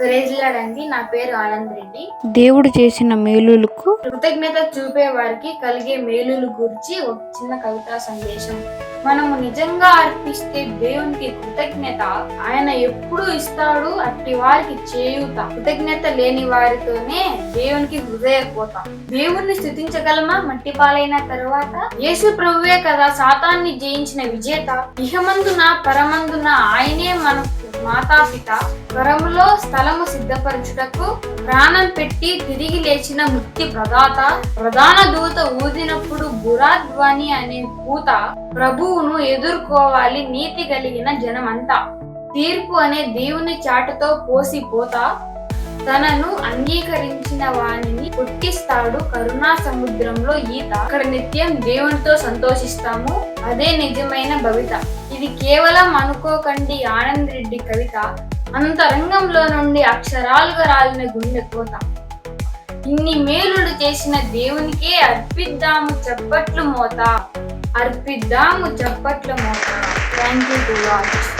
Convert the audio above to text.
ప్రేజ్లాడండి నా పేరు ఆనంద్ రెడ్డి. దేవుడు చేసిన మేలులకు కృతజ్ఞత చూపే వారికి కలిగే మేలులు గురించి ఒక చిన్న కవితా సందేశం. మనము నిజంగా అర్పిస్తే దేవునికి కృతజ్ఞత. ఆయన ఎప్పుడు ఇస్తాడు అట్టి వారికి చేయుత కృతజ్ఞత లేని వారితోనే దేవునికి హృదయ కోత దేవుణ్ణి స్థుతించగలమా? మట్టి పాలైన తరువాత? యేసు ప్రభువే కదా సాతాన్ని జయించిన విజేత. ఇహమందున పరమందున ఆయనే మనకు మాతాపిత పరములో స్థలము సిద్ధపరచుటకు ప్రాణం పెట్టి తిరిగి లేచిన ముక్తి ప్రదాత ప్రధాన దూత ఊదినప్పుడు బురాధ్వని అనే పూత ప్రభువును ఎదుర్కోవాలి నీతి కలిగిన జనమంతా. తీర్పు అనే దేవుని చాటుతో పోసిపోతా తనను అంగీకరించిన వానిని పుట్టిస్తాడు కరుణా సముద్రంలో ఈత. అక్కడ నిత్యం దేవునితో సంతోషిస్తాము. అదే నిజమైన భవిత. ఇది కేవలం అనుకోకండి ఆనంద్ రెడ్డి కవిత. అంతరంగంలో నుండి అక్షరాలుగా రాలిన గుండె కోత. ఇన్ని మేలుడు చేసిన దేవునికే అర్పిద్దాము చప్పట్లు మోత. అర్పిద్దాము చప్పట్లు మోత. Thank you to watch